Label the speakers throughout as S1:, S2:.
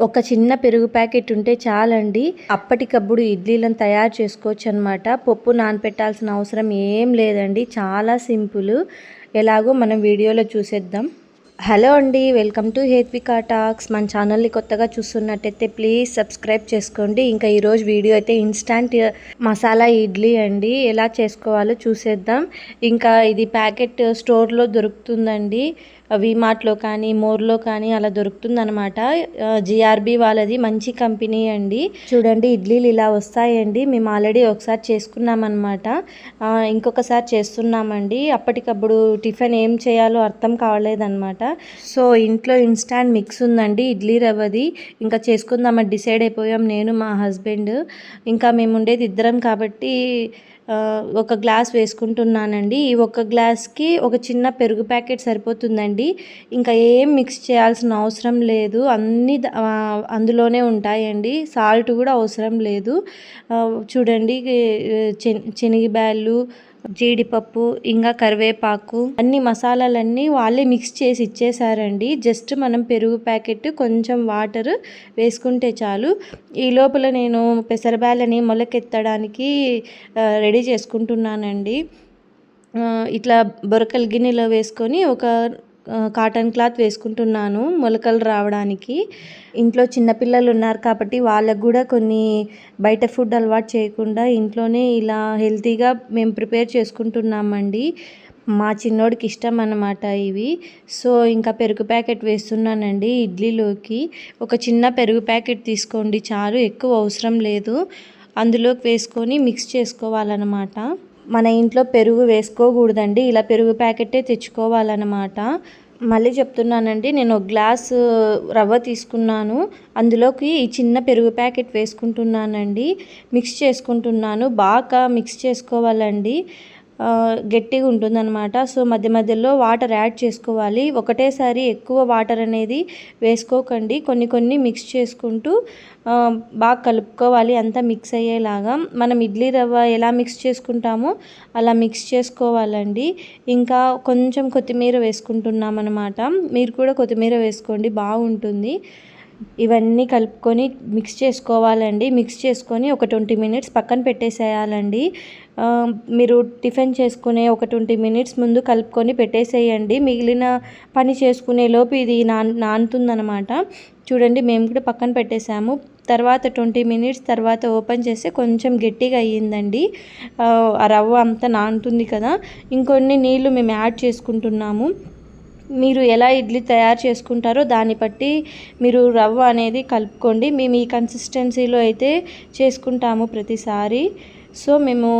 S1: ఒక చిన్న పెరుగు ప్యాకెట్ ఉంటే చాలండి. అప్పటికప్పుడు ఇడ్లీలను తయారు చేసుకోవచ్చు అనమాట పప్పు నానపెట్టాల్సిన అవసరం ఏం లేదండి. చాలా సింపుల్. ఎలాగో మనం వీడియోలో చూసేద్దాం. హలో అండి వెల్కమ్ టు హేత్వికా టాక్స్. మన ఛానల్ని కొత్తగా చూస్తున్నట్టయితే ప్లీజ్ సబ్స్క్రైబ్ చేసుకోండి. ఇంకా ఈరోజు వీడియో అయితే ఇన్స్టాంట్ మసాలా ఇడ్లీ అండి. ఎలా చేసుకోవాలో చూసేద్దాం. ఇంకా ఇది ప్యాకెట్ స్టోర్లో దొరుకుతుందండి. వీమార్ట్లో కానీ మోర్లో కానీ అలా దొరుకుతుందనమాట జిఆర్బి వాళ్ళది మంచి కంపెనీ అండి. చూడండి ఇడ్లీలు ఇలా వస్తాయండి. మేము ఆల్రెడీ ఒకసారి చేసుకున్నామన్నమాట. ఇంకొకసారి చేస్తున్నామండి. అప్పటికప్పుడు టిఫిన్ ఏం చేయాలో అర్థం కావలేదన్నమాట. సో ఇంట్లో ఇన్స్టాంట్ మిక్స్ ఉందండి. ఇడ్లీ రవ్వది. ఇంకా చేసుకుందామని డిసైడ్ అయిపోయాం నేను మా హస్బెండ్ ఇంకా మేము ఉండేది ఇద్దరం కాబట్టి ఒక గ్లాస్ వేసుకుంటున్నానండి. ఈ ఒక గ్లాస్కి ఒక చిన్న పెరుగు ప్యాకెట్ సరిపోతుందండి. ఇంకా ఏం మిక్స్ చేయాల్సిన అవసరం లేదు. అన్నీ అందులోనే ఉంటాయండి. సాల్ట్ కూడా అవసరం లేదు. చూడండి శని శనగబ్యాళ్ళు జీడిపప్పు ఇంకా కరివేపాకు అన్ని మసాలాలన్నీ వాళ్ళే మిక్స్ చేసి ఇచ్చేసారండి జస్ట్ మనం పెరుగు ప్యాకెట్ కొంచెం వాటర్ వేసుకుంటే చాలు. ఈ లోపల నేను పెసరబ్యాలని మొలకెత్తడానికి రెడీ చేసుకుంటున్నానండి. ఇట్లా బొరకల గిన్నెలో వేసుకొని ఒక కాటన్ క్లాత్ వేసుకుంటున్నాను మొలకలు రావడానికి. ఇంట్లో చిన్నపిల్లలు ఉన్నారు కాబట్టి వాళ్ళకు కూడా కొన్ని బయట ఫుడ్ అలవాటు చేయకుండా ఇంట్లోనే ఇలా హెల్తీగా మేము ప్రిపేర్ చేసుకుంటున్నామండి. మా చిన్నోడికి ఇష్టం అన్నమాట ఇవి. సో ఇంకా పెరుగు ప్యాకెట్ వేస్తున్నానండి ఇడ్లీలోకి. ఒక చిన్న పెరుగు ప్యాకెట్ తీసుకోండి చాలు ఎక్కువ అవసరం లేదు. అందులోకి వేసుకొని మిక్స్ చేసుకోవాలన్నమాట. మన ఇంట్లో పెరుగు వేసుకోకూడదండి. ఇలా పెరుగు ప్యాకెటే తెచ్చుకోవాలన్నమాట. మళ్ళీ చెప్తున్నానండి నేను ఒక గ్లాస్ రవ్వ తీసుకున్నాను. అందులోకి ఈ చిన్న పెరుగు ప్యాకెట్ వేసుకుంటున్నానండి. మిక్స్ చేసుకుంటున్నాను. బాగా మిక్స్ చేసుకోవాలండి. గట్టిగా ఉంటుందన్నమాట. సో మధ్య మధ్యలో వాటర్ యాడ్ చేసుకోవాలి. ఒకటేసారి ఎక్కువ వాటర్ అనేది వేసుకోకండి. కొన్ని కొన్ని మిక్స్ చేసుకుంటూ బాగా కలుపుకోవాలి. అంతా మిక్స్ అయ్యేలాగా. మనం ఇడ్లీ రవ్వ ఎలా మిక్స్ చేసుకుంటామో అలా మిక్స్ చేసుకోవాలండి. ఇంకా కొంచెం కొత్తిమీర వేసుకుంటున్నాం అనమాట మీరు కూడా కొత్తిమీర వేసుకోండి. బాగుంటుంది. ఇవన్నీ కలుపుకొని మిక్స్ చేసుకోవాలండి. మిక్స్ చేసుకొని ఒక ట్వంటీ మినిట్స్ పక్కన పెట్టేసేయాలండి. మీరు టిఫిన్ చేసుకునే ఒక ట్వంటీ మినిట్స్ ముందు కలుపుకొని పెట్టేసేయండి. మిగిలిన పని చేసుకునే లోపు ఇది నాన్ నానుతుందనమాట చూడండి మేము కూడా పక్కన పెట్టేసాము తర్వాత ట్వంటీ మినిట్స్ తర్వాత ఓపెన్ చేస్తే కొంచెం గట్టిగా అయ్యిందండి. ఆ, ఆ రవ్వ అంతా నానుతుంది కదా. ఇంకొన్ని నీళ్ళు మేము యాడ్ చేసుకుంటున్నాము. మీరు ఎలా ఇడ్లీ తయారు చేసుకుంటారో దాన్ని బట్టి మీరు రవ్వ అనేది కలుపుకోండి. మేము ఈ కన్సిస్టెన్సీలో అయితే చేసుకుంటాము ప్రతిసారి. సో మేము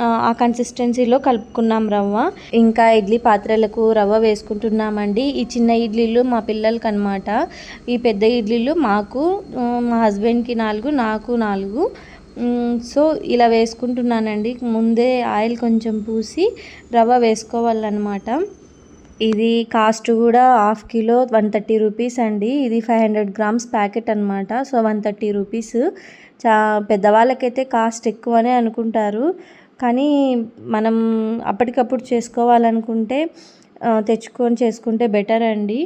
S1: ఆ, కన్సిస్టెన్సీలో కలుపుకున్నాం రవ్వ. ఇంకా ఇడ్లీ పాత్రలకు రవ్వ వేసుకుంటున్నామండి. ఈ చిన్న ఇడ్లీలు మా పిల్లలకి అనమాట ఈ పెద్ద ఇడ్లీలు మాకు మా హస్బెండ్కి నాలుగు నాకు నాలుగు. సో ఇలా వేసుకుంటున్నానండి. ముందే ఆయిల్ కొంచెం పూసి రవ్వ వేసుకోవాలన్నమాట. ఇది కాస్ట్ కూడా half kilo one thirty rupees అండి. ఇది ఫైవ్ హండ్రెడ్ గ్రామ్స్ ప్యాకెట్ అనమాట సో వన్ థర్టీ రూపీస్. చా పెద్దవాళ్ళకైతే కాస్ట్ ఎక్కువనే అనుకుంటారు. కానీ మనం అప్పటికప్పుడు చేసుకోవాలనుకుంటే తెచ్చుకొని చేసుకుంటే బెటర్ అండి.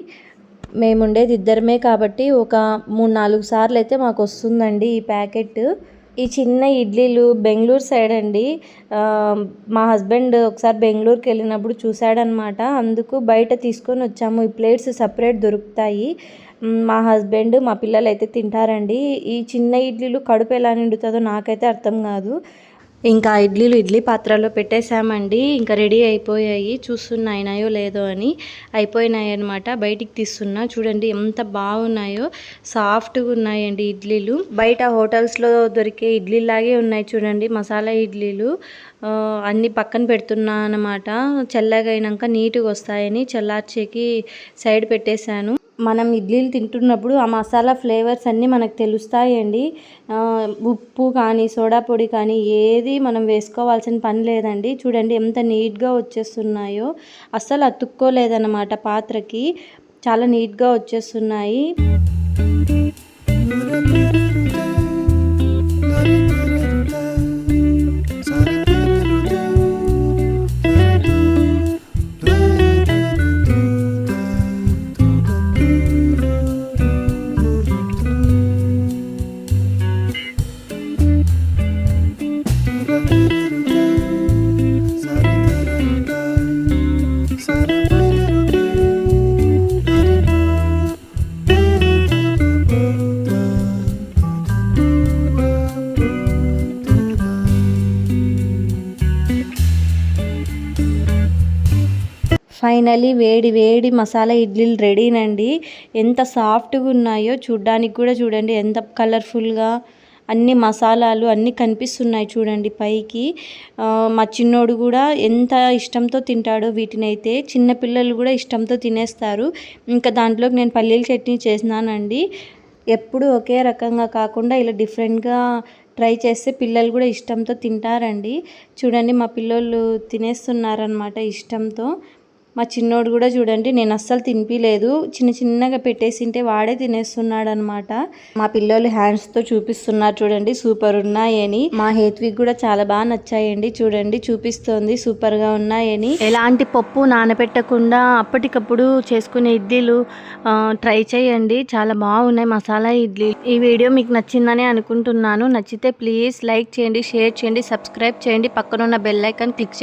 S1: మేము ఉండేది ఇద్దరమే కాబట్టి ఒక మూడు నాలుగు సార్లు అయితే మాకు వస్తుందండి ఈ ప్యాకెట్. ఈ చిన్న ఇడ్లీలు బెంగళూరు సైడ్ అండి. మా హస్బెండ్ ఒకసారి బెంగళూరుకి వెళ్ళినప్పుడు చూశాడనమాట. అందుకు బయట తీసుకొని వచ్చాము. ఈ ప్లేట్స్ సపరేట్ దొరుకుతాయి. మా హస్బెండ్ మా పిల్లలు అయితే తింటారండి. ఈ చిన్న ఇడ్లీలు కడుపు ఎలా నిండుతుందో నాకైతే అర్థం కాదు. ఇంకా ఇడ్లీలు ఇడ్లీ పాత్రలో పెట్టేశామండి. ఇంకా రెడీ అయిపోయాయి. చూస్తున్నాయినాయో లేదో అని అయిపోయినాయి అనమాట బయటికి తీస్తున్నా. చూడండి ఎంత బాగున్నాయో. సాఫ్ట్గా ఉన్నాయండి ఇడ్లీలు. బయట హోటల్స్లో దొరికే ఇడ్లీలాగే ఉన్నాయి చూడండి. మసాలా ఇడ్లీలు. అన్నీ అన్ని పక్కన పెడుతున్నా అనమాట చల్లగా అయినాక నీట్గా వస్తాయని చల్లార్చేకి సైడ్ పెట్టేశాను. మనం ఇడ్లీలు తింటున్నప్పుడు ఆ మసాలా ఫ్లేవర్స్ అన్నీ మనకు తెలుస్తాయండి. ఉప్పు కానీ సోడా పొడి కానీ ఏది మనం వేసుకోవాల్సిన పని లేదండి. చూడండి ఎంత నీట్గా వచ్చేస్తున్నాయో. అస్సలు అతుక్కోలేదన్నమాట పాత్రకి. చాలా నీట్గా వచ్చేస్తున్నాయి. ఫైనలీ వేడి వేడి మసాలా ఇడ్లీలు రెడీనండి. ఎంత సాఫ్ట్గా ఉన్నాయో చూడ్డానికి కూడా చూడండి. ఎంత కలర్ఫుల్గా అన్ని మసాలాలు అన్నీ కనిపిస్తున్నాయి చూడండి పైకి. మా చిన్నోడు కూడా ఎంత ఇష్టంతో తింటాడో వీటినైతే చిన్నపిల్లలు కూడా ఇష్టంతో తినేస్తారు. ఇంకా దాంట్లోకి నేను పల్లీల చట్నీ చేసినానండి. ఎప్పుడు ఒకే రకంగా కాకుండా ఇలా డిఫరెంట్గా ట్రై చేస్తే పిల్లలు కూడా ఇష్టంతో తింటారండి. చూడండి మా పిల్లలు తినేస్తున్నారనమాట ఇష్టంతో. మా చిన్నోడు కూడా చూడండి నేను అస్సలు తినిపించలేదు చిన్న చిన్నగా పెట్టేసింటే వాడే తినేస్తున్నాడు అనమాట మా పిల్లలు హ్యాండ్స్తో చూపిస్తున్నారు చూడండి సూపర్ ఉన్నాయని మా హేత్విక్ కూడా చాలా బాగా నచ్చాయండి చూడండి చూపిస్తోంది సూపర్గా ఉన్నాయని ఎలాంటి పప్పు నానబెట్టకుండా అప్పటికప్పుడు చేసుకునే ఇడ్లీలు ట్రై చేయండి. చాలా బాగున్నాయి మసాలా ఇడ్లీ. ఈ వీడియో మీకు నచ్చిందని అనుకుంటున్నాను. నచ్చితే ప్లీజ్ లైక్ చేయండి షేర్ చేయండి సబ్స్క్రైబ్ చేయండి. పక్కనున్న బెల్ ఐకాన్ క్లిక్ చేయండి.